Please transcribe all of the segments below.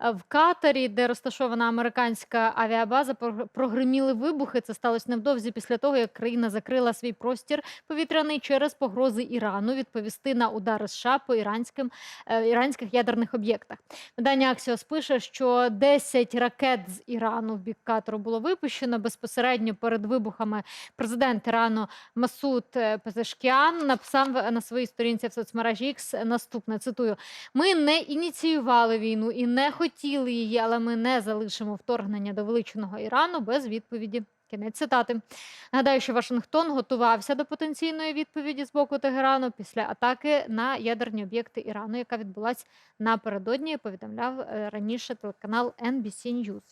Е, В Катарі, де розташована американська авіабаза, прогр- прогриміли вибухи. Це сталося невдовзі після того, як країна закрила свій простір повітряний через погрози Ірану відповісти на удари США по іранським е, іранських ядерних об'єктах. Видання Аксіос пише, що 10 ракет з Ірану в бік Катару було випущено безпосередньо перед вибухами. Президент Ірану Масуд е, Пезешкіан написав на своїй сторінці в соцмережі X наступне. Цитую: ми не ініціювали війну і не хотіли її, але ми не залишимо вторгнення до величного Ірану без відповіді. Кінець цитати. Нагадаю, що Вашингтон готувався до потенційної відповіді з боку Тегерану після атаки на ядерні об'єкти Ірану, яка відбулась напередодні. Повідомляв е, раніше телеканал NBC News.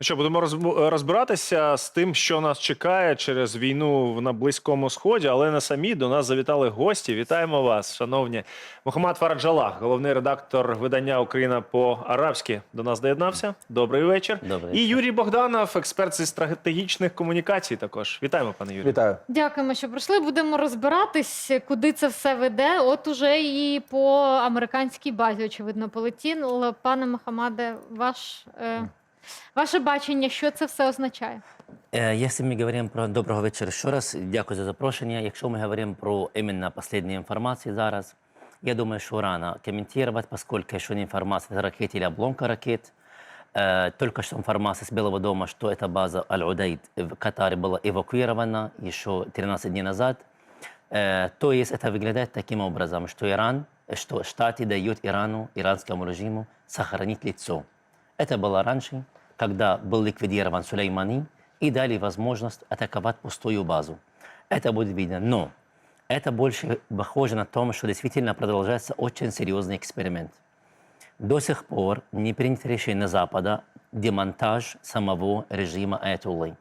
Ну що, будемо розб- розбиратися з тим, що нас чекає через війну в- на Близькому Сході, але не самі до нас завітали гості. Вітаємо вас, шановні. Мухаммад Фараджалах, головний редактор видання Україна по-арабськи, до нас доєднався. Добрий вечір. Добрий І Юрій Богданов, експерт зі стратегічних комунікацій. Також вітаємо, пане Юрій. Вітаю. Дякуємо, що прийшли. Будемо розбиратись, куди це все веде. От уже і по американській базі, очевидно, полетіло. Пане Мохамаде, ваш, е, ваше бачення, що це все означає? Е, Якщо ми говоримо про доброго вечора ще раз, дякую за запрошення. Якщо ми говоримо про іменно останні інформації зараз, я думаю, що рано комментировать, поскольку еще не информация, это ракеты или обломка ракет. Э, Только что информация с Белого дома, что эта база Аль-Удайд в Катаре была эвакуирована еще 13 дней назад. Э, То есть это выглядит таким образом, что Иран, что Штаты дают Ирану, иранскому режиму сохранить лицо. Это было раньше, когда был ликвидирован Сулеймани и дали возможность атаковать пустую базу. Это будет видно. Но это больше похоже на то, что действительно продолжается очень серьезный эксперимент. До сих пор не принято решение Запада демонтаж самого режима Аятоллы.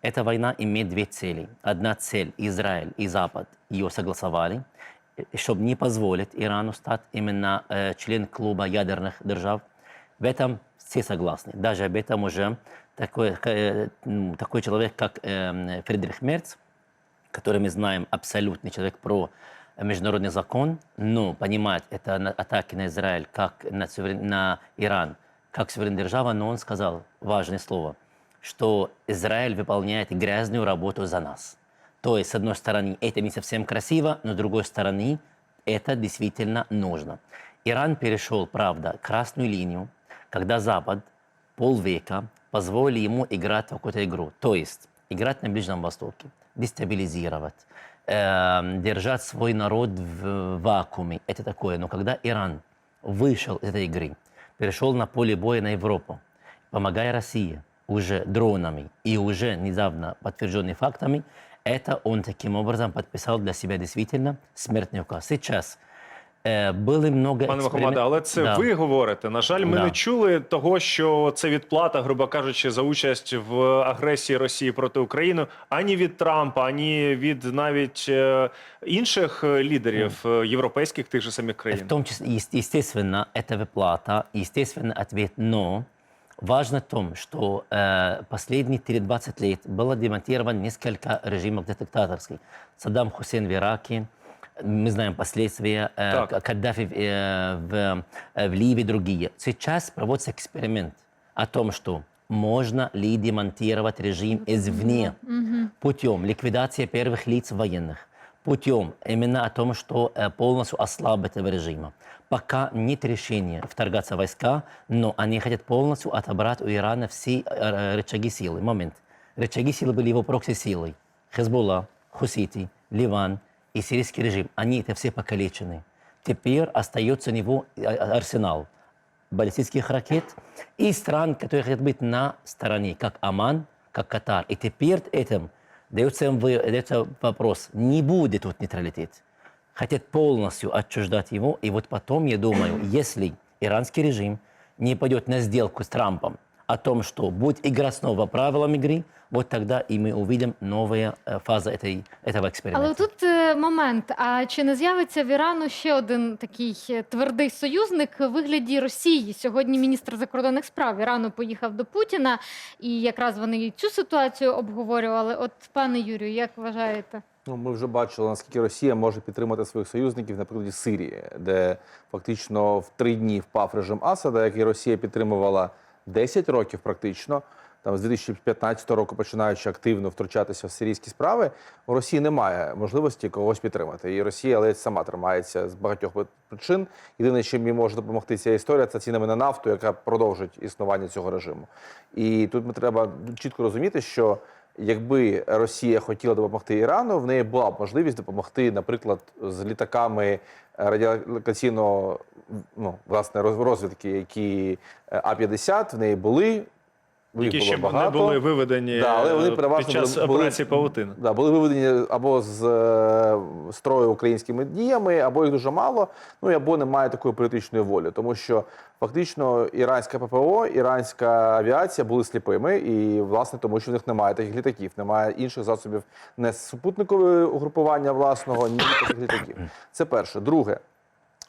Эта война имеет две цели. Одна цель – Израиль и Запад ее согласовали, чтобы не позволить Ирану стать именно э, член клуба ядерных держав. В этом все согласны. Даже об этом уже такой, э, м, такой человек, как э, Фридрих Мерц, который мы знаем абсолютный человек про международный закон, но понимает это атаки на Израиль как на, на Иран, как суверенная держава, но он сказал важное слово, что Израиль выполняет грязную работу за нас. То есть, с одной стороны, это не совсем красиво, но с другой стороны, это действительно нужно. Иран перешел, правда, красную линию, когда Запад полвека позволили ему играть в какую-то игру. То есть играть на Ближнем Востоке, дестабилизировать, эм, держать свой народ в вакууме. Это такое. Но когда Иран вышел из этой игры, перешел на поле боя на Европу, помогая России уже дронами и уже недавно подтвержденными фактами, это он таким образом подписал для себя действительно смертный указ. Сейчас э, было много Пане экспериментов. Мухаммаде, але це Да. ви говорите. На жаль, ми Да. не чули того, що це відплата, грубо кажучи, за участь в агресії Росії проти України ані від Трампа, ані від навіть е, інших е, лідерів е, європейських тих же самих В країн. том числе, ес- естественно, это выплата, естественно, ответ «но». Важно в том, что э, последние 20 лет было демонтировано несколько режимов диктаторских. Саддам Хусейн в Ираке, мы знаем последствия, э, Каддафи в, э, в, э, в Ливии и другие. Сейчас проводится эксперимент о том, что можно ли демонтировать режим извне путем ликвидации первых лиц военных, путем именно о том, что э, полностью ослабить этого режима. Пока нет решения вторгаться в войска, но они хотят полностью отобрать у Ирана все э, рычаги силы. Момент. Рычаги силы были его прокси-силой. Хезболла, Хусити, Ливан и сирийский режим. Они это все покалечены. Теперь остается у него э, арсенал баллистических ракет и стран, которые хотят быть на стороне, как Оман, как Катар. И теперь этим дается, дается вопрос, не будет тут нейтралитет. Хотят полностью отчуждать его. И вот потом, я думаю, если иранский режим не пойдет на сделку с Трампом о том, что будет игра снова по правилам игры, вот тогда и мы увидим новая э, фаза этой, этого эксперимента. Але тут е, момент: а чи не з'явиться в Ірану ще один такий е, твердий союзник у вигляді Росії? Сьогодні міністр закордонних справ Ірану поїхав до Путіна, і якраз вони і цю ситуацію обговорювали. От, пане Юрію, як вважаєте? Ну, ми вже бачили, наскільки Росія може підтримати своїх союзників на прикладі Сирії, де фактично в три дні впав режим Асада, який Росія підтримувала 10 років практично. Там з 2015 року починаючи активно втручатися в сирійські справи, у Росії немає можливості когось підтримати. І Росія ледь сама тримається з багатьох причин. Єдине, чим їй може допомогти ця історія, це цінами на нафту, яка продовжить існування цього режиму. І тут ми треба чітко розуміти, що якби Росія хотіла допомогти Ірану, в неї була б можливість допомогти, наприклад, з літаками радіолокаційного ну, власне роз- розвідки, які е, А-50 в неї були. Їх Які було ще б не багато. були виведені Да, але вони е, переважно під час були- були- операції Павутина. Да, були виведені або з е, строю українськими діями, або їх дуже мало, ну і або немає такої політичної волі, тому що фактично іранська ППО, іранська авіація були сліпими, і власне тому, що в них немає таких літаків, немає інших засобів не супутникового угрупування власного, ні таких літаків. Це перше. Друге,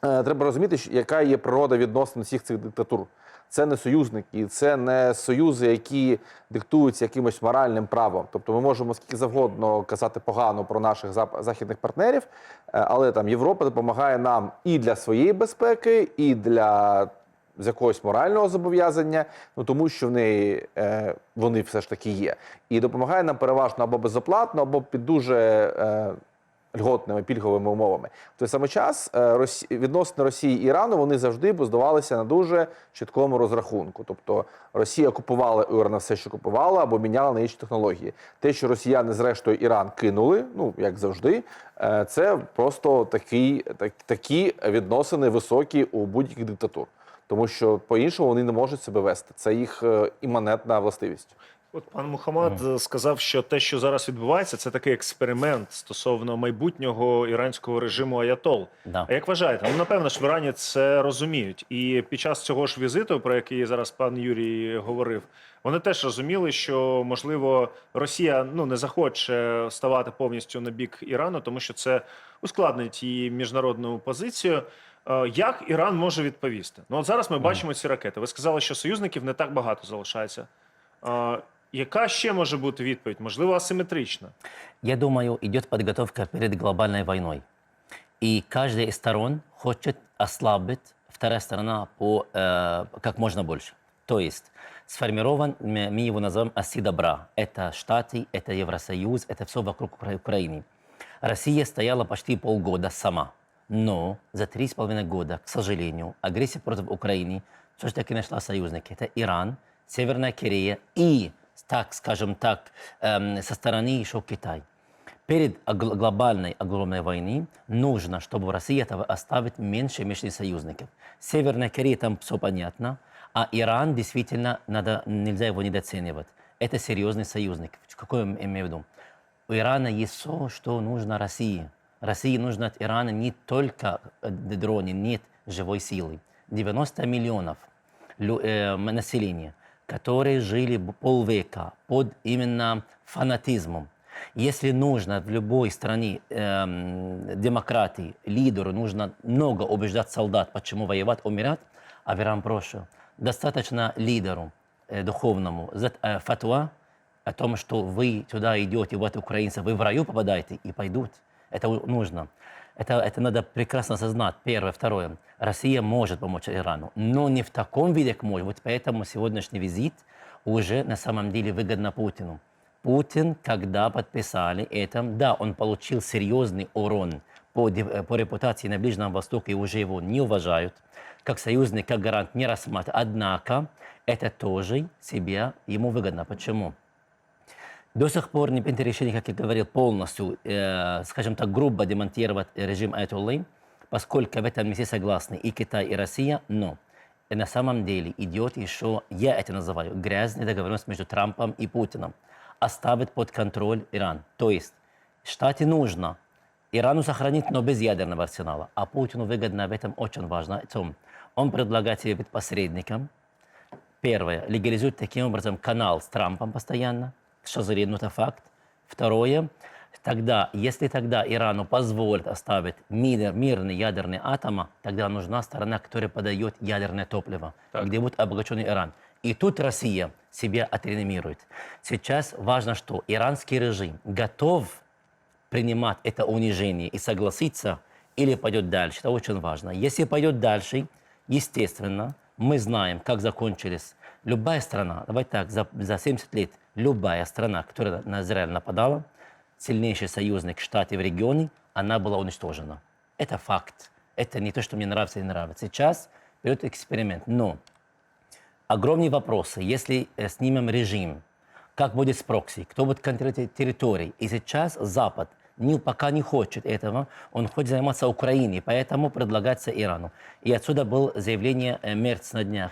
Е, треба розуміти, що- яка є природа відносин всіх цих диктатур. Це не союзники, це не союзи, які диктуються якимось моральним правом. Тобто ми можемо скільки завгодно казати погано про наших західних партнерів, е, але там Європа допомагає нам і для своєї безпеки, і для з якогось морального зобов'язання, ну тому що в неї е, вони все ж таки є. І допомагає нам переважно або безоплатно, або під дуже е, льготними пільговими умовами. В той самий час е, Росі... відносини Росії і Ірану вони завжди будувалися на дуже чіткому розрахунку. Тобто Росія купувала у Ірана все, що купувала, або міняла на інші технології. Те, що росіяни, зрештою, Іран кинули, ну як завжди, е, це просто такі, так, такі відносини високі у будь-яких диктатур. Тому що по-іншому вони не можуть себе вести. Це їх е, іманентна властивість. От пан Мухаммад е, сказав, що те, що зараз відбувається, це такий експеримент стосовно майбутнього іранського режиму Аятол. Да. А як вважаєте? Ну напевно ж в Ірані це розуміють. І під час цього ж візиту, про який зараз пан Юрій говорив, вони теж розуміли, що можливо Росія ну не захоче ставати повністю на бік Ірану, тому що це ускладнить її міжнародну позицію. Е, Як Іран може відповісти? Ну от зараз ми бачимо ці ракети. Ви сказали, що союзників не так багато залишається. Яка ще може бути відповідь? Можливо, асиметрична. Я думаю, идет подготовка перед глобальной войной. И каждая из сторон хочет ослабить вторая сторона по, э, как можно больше. То есть сформирован, м- мы его называем оси добра. Это Штаты, это Евросоюз, это все вокруг Укра- Украины. Россия стояла почти полгода сама. Но за три с половиной года, к сожалению, агрессия против Украины все-таки нашла союзники. Это Иран, Северная Корея и, так скажем так, эм, со стороны еще Китай. Перед глобальной огромной войны нужно, чтобы Россия этого оставить меньше меньше союзников. Северная Корея, там все понятно, а Иран действительно надо, нельзя его недооценивать. Это серьезный союзник. Какой я имею в виду? У Ирана есть все, что нужно России. России нужно от Ирана не только э, дроны, нет живой силы. 90 миллионов э, населения, которые жили полвека под именно фанатизмом. Если нужно в любой стране эм, демократии, лидеру нужно много убеждать солдат, почему воевать, умирать, а в Иран проще. Достаточно лидеру э, духовному э, фатва о том, что вы туда идете, вот украинцы, вы в раю попадаете, и пойдут. Это нужно. Это, это надо прекрасно осознать. Первое. Второе. Россия может помочь Ирану, но не в таком виде, как может. Вот поэтому сегодняшний визит уже на самом деле выгодно Путину. Путин, когда подписали это, да, он получил серьезный урон по, э, по репутации на Ближнем Востоке, уже его не уважают. Как союзник, как гарант не рассматривают. Однако это тоже себе ему выгодно. Почему? До сих пор не принято решение, как я говорил, полностью, э, скажем так, грубо демонтировать режим Айтоллы, поскольку в этом все согласны и Китай, и Россия, но на самом деле идет еще, я это называю, грязная договоренность между Трампом и Путиным, оставить под контроль Иран. То есть Штаты нужно Ирану сохранить, но без ядерного арсенала. А Путину выгодно в этом очень важно. том, Он предлагает себе быть посредником, Первое. Легализует таким образом канал с Трампом постоянно. К сожалению, это факт. Второе. Тогда, если тогда Ирану позволят оставить мир, мирный ядерный атома, тогда нужна сторона, которая подает ядерное топливо, Так. где будет обогащенный Иран. И тут Россия себя отреанимирует. Сейчас важно, что иранский режим готов принимать это унижение и согласиться, или пойдет дальше. Это очень важно. Если пойдет дальше, естественно, мы знаем, как закончились. Любая страна, давайте так, за, за 70 лет, любая страна, которая на Израиль нападала, сильнейший союзник в штате в регионе, она была уничтожена. Это факт. Это не то, что мне нравится или нравится. Сейчас берет эксперимент. Но огромные вопросы. Если э, снимем режим, как будет с прокси, кто будет контролировать территории. И сейчас Запад не, пока не хочет этого, он хочет заниматься Украиной, поэтому предлагается Ирану. И отсюда было заявление э, Мерц на днях.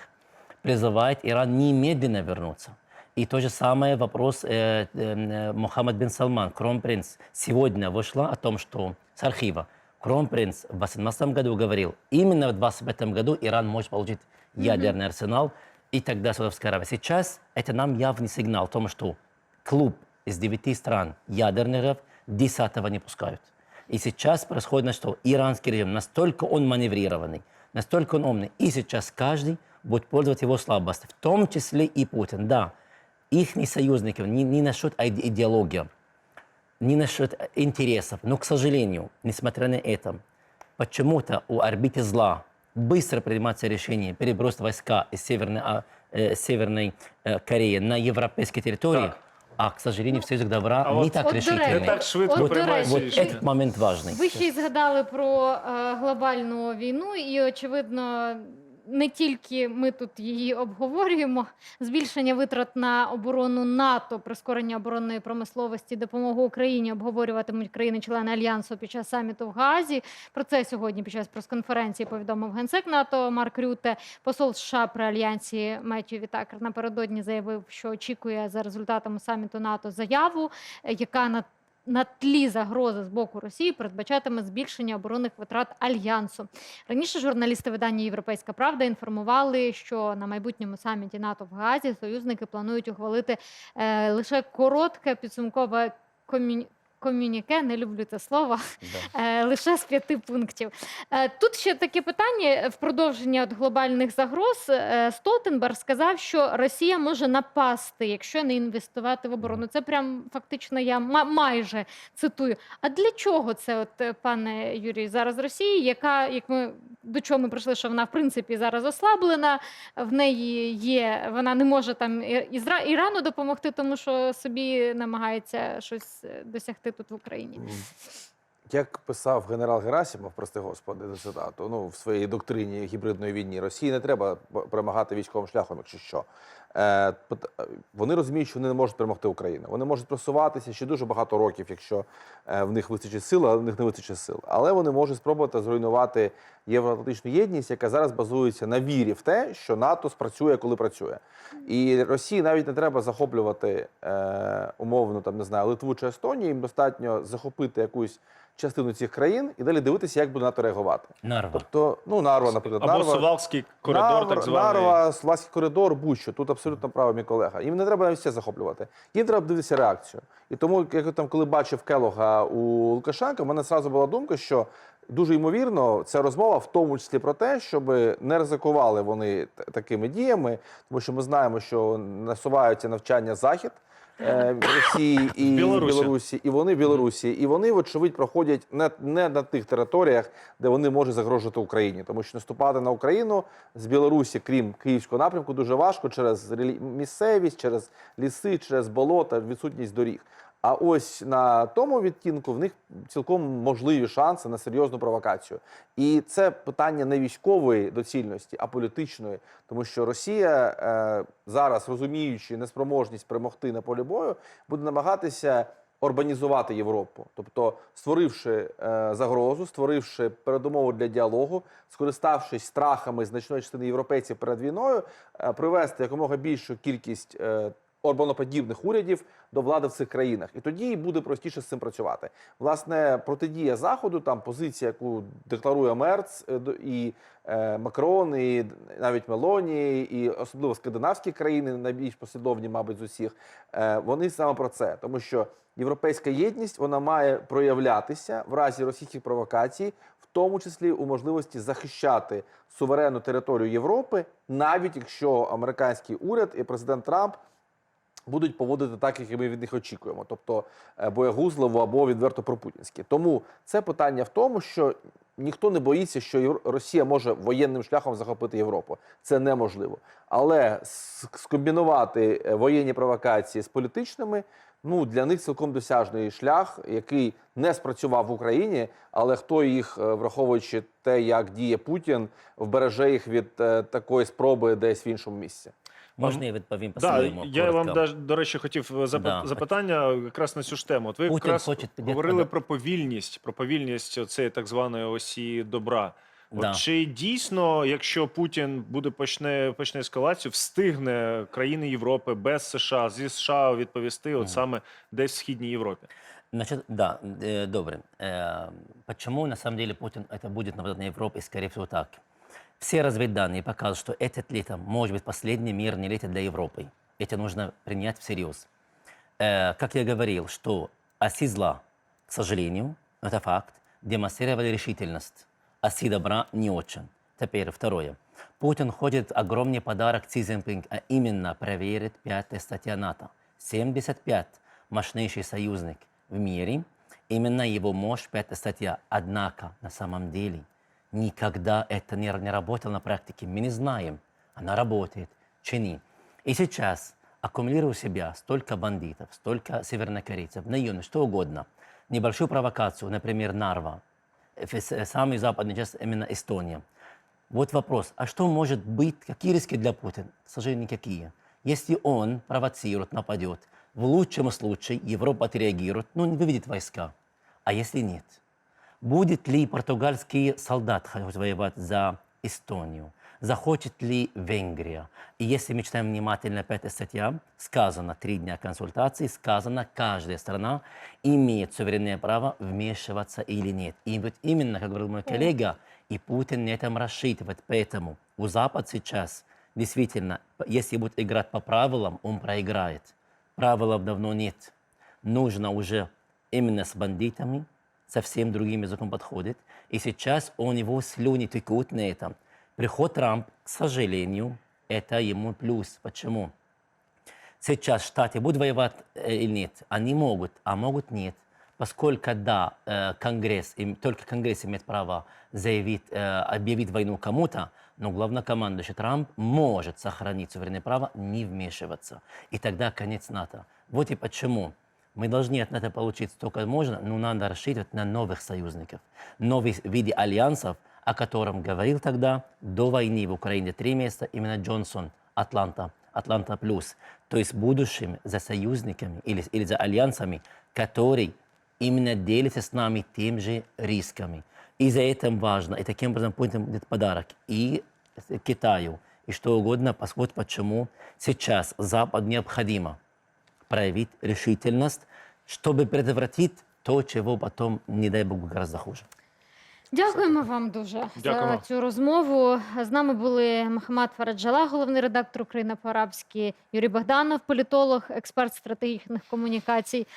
Призывает Иран немедленно вернуться. И то же самое вопрос э, э, Мухаммад бин Салман, кронпринц, сегодня вышла о том, что с архива кронпринц в 18 году говорил, именно в 25 году Иран может получить ядерный арсенал, и тогда Саудовская Аравия. Сейчас это нам явный сигнал о том, что клуб из девяти стран ядерных 10 не пускают. И сейчас происходит на что? Иранский режим, настолько он маневрированный, настолько он умный. И сейчас каждый будет пользоваться его слабостью, в том числе и Путин. Да, их союзников не, не насчет иде- идеологии, не насчет интересов. Но, к сожалению, несмотря на это, почему-то у орбиты зла быстро принимается решение перебросить войска из Северной, а, э, Северной э, Кореи на европейские территории, Так. а, к сожалению, в Союзах Добра А не вот- так От, до решительно. речі, Не так швидко от, до приймається речі, Вот рішення. этот момент важный. Ви ще й згадали про е, глобальну війну, і очевидно, не тільки ми тут її обговорюємо. Збільшення витрат на оборону НАТО, прискорення оборонної промисловості, допомогу Україні обговорюватимуть країни-члени альянсу під час саміту в Гаазі. Про це сьогодні під час прес-конференції повідомив генсек НАТО Марк Рюте. Посол США при альянсі Меттью Вітакер напередодні заявив, що очікує за результатами саміту НАТО заяву, яка на на тлі загрози з боку Росії передбачатиме збільшення оборонних витрат альянсу. Раніше журналісти видання Європейська Правда інформували, що на майбутньому саміті НАТО в Газі союзники планують ухвалити е, лише коротке підсумкове комі... комюніке, не люблю це слово, Да. Е, лише з п'яти пунктів. Е, Тут ще таке питання в продовження от глобальних загроз. Е, Столтенберг сказав, що Росія може напасти, якщо не інвестувати в оборону. Це прям фактично я майже цитую. А для чого це, от, е, пане Юрій, зараз Росії, яка, як ми до чого ми прийшли, що вона в принципі зараз ослаблена, в неї є, вона не може там Ізра... Ірану допомогти, тому що собі намагається щось е, досягти тут в Україні. Як писав генерал Герасимов, прости господи, за цитату, ну в своїй доктрині гібридної війні, Росії не треба перемагати військовим шляхом, якщо що. Е, е, вони розуміють, що вони не можуть перемогти Україну. Вони можуть просуватися ще дуже багато років, якщо е, в них вистачить сил, але в них не вистачить сил. Але вони можуть спробувати зруйнувати євроатлантичну єдність, яка зараз базується на вірі в те, що НАТО спрацює, коли працює. І Росії навіть не треба захоплювати е, умовно там не знаю Литву чи Естонію. Їм достатньо захопити якусь частину цих країн і далі дивитися, як буде НАТО реагувати. Нарва. Тобто, ну Нарва, наприклад, Або Нарва, Сувалський коридор, Нарва, так званий. Нарва, Славський коридор, будь-що. Тут абсолютно правий мій колега. Їм не треба навіть все захоплювати. Їм треба дивитися реакцію. І тому, як там, коли бачив Келога у Лукашенка, в мене одразу була думка, що дуже ймовірно, ця розмова в тому числі про те, щоб не ризикували вони такими діями, тому що ми знаємо, що насуваються навчання захід. Е, Росії і Білорусі. Білорусі, і вони в Білорусі, і вони, вочевидь, проходять не, не на тих територіях, де вони можуть загрожувати Україні, тому що наступати на Україну з Білорусі, крім київського напрямку, дуже важко через місцевість, через ліси, через болота, відсутність доріг. А ось на тому відтінку в них цілком можливі шанси на серйозну провокацію. І це питання не військової доцільності, а політичної, тому що Росія е, зараз, розуміючи неспроможність перемогти на полі бою, буде намагатися урбанізувати Європу, тобто створивши е, загрозу, створивши передумову для діалогу, скориставшись страхами значної частини європейців перед війною, е, привести якомога більшу кількість. Е, Орбаноподібних урядів до влади в цих країнах, і тоді буде простіше з цим працювати. Власне, протидія заходу, там позиція, яку декларує Мерц е, і е, Макрон, і навіть Мелоні, і особливо скандинавські країни, найбільш послідовні, мабуть, з усіх, е, вони саме про це, тому що європейська єдність вона має проявлятися в разі російських провокацій, в тому числі у можливості захищати суверенну територію Європи, навіть якщо американський уряд і президент Трамп будуть поводити так, як ми від них очікуємо, тобто е, боягузливо або відверто пропутінськи. Тому це питання в тому, що ніхто не боїться, що Росія може воєнним шляхом захопити Європу. Це неможливо. Але скомбінувати е, воєнні провокації з політичними. Ну для них цілком досяжний шлях, який не спрацював в Україні, але хто їх, е, враховуючи те, як діє Путін, вбереже їх від такої спроби десь в іншому місці. Можна я відповім Да, по-своєму? я вам коротко? даже, до речі хотів е, запит- Да. запитання якраз на цю ж тему. От ви Путін якраз хоче підняти говорили пода- про повільність, про повільність цієї так званої осі добра. От Да. Чи дійсно, якщо Путін буде почне почне ескалацію, встигне країни Європи без США зі США відповісти, от Мгм. саме десь в східній Європі? Значит, да, э, добре. Э, почему на самом деле Путин это будет нападать на Европу? И, скорее всего, так. Все разведданные показывают, что этот лето может быть последний мирный лето для Европы. Это нужно принять всерьез. Э, как я говорил, что оси зла, к сожалению, это факт, демонстрировали решительность. Оси добра не очень. Теперь второе. Путин хочет огромный подарок Си Цзиньпинг, а именно проверить пятая статья НАТО. 75 мощнейший союзник в мире, именно его мощь пятая статья. Однако, на самом деле, никогда это не, не работало на практике. Мы не знаем. Она работает. Чини. И сейчас, аккумулируя у себя столько бандитов, столько севернокорейцев, наемных, что угодно, небольшую провокацию, например, Нарва, самый западный часть именно Эстония. Вот вопрос, а что может быть, какие риски для Путина? К сожалению, никакие. Если он провоцирует, нападет, в лучшем случае Европа отреагирует, ну, не выведет войска. А если нет? Будет ли португальский солдат воевать за Эстонию? Захочет ли Венгрия? И если мы читаем внимательно пятая статья, сказано три дня консультаций, сказано, каждая страна имеет суверенное право вмешиваться или нет. И вот именно, как говорил мой коллега, и Путин на этом рассчитывает. Поэтому у Запад сейчас действительно, если будет играть по правилам, он проиграет. Правил давно нет. Нужно уже именно с бандитами, совсем другим языком подходит. И сейчас у него слюни текут на этом. Приход Трамп, к сожалению, это ему плюс. Почему? Сейчас Штаты будут воевать э, или нет? Они могут, а могут нет. Поскольку, да, э, Конгресс, только Конгресс имеет право заявить, э, объявить войну кому-то, но главнокомандующий Трамп может сохранить суверенное право не вмешиваться. И тогда конец НАТО. Вот и почему мы должны от НАТО получить столько можно, но надо рассчитывать на новых союзников, новый в виде альянсов, о котором говорил тогда до войны в Украине три месяца именно Джонсон, Атланта, Атланта плюс. То есть будущим за союзниками или, или за альянсами, которые именно делятся с нами тем же рисками. И за это важно, и таким образом будет подарок и Китаю, и что угодно, поскольку почему сейчас Запад необходимо проявить решительность, чтобы предотвратить то, чего потом, не дай бог, гораздо хуже. Дякуємо вам дуже за цю розмову. З нами були Махмад Фараджала, головний редактор Україна по-арабськи, Юрій Богданов, політолог, експерт стратегічних комунікацій.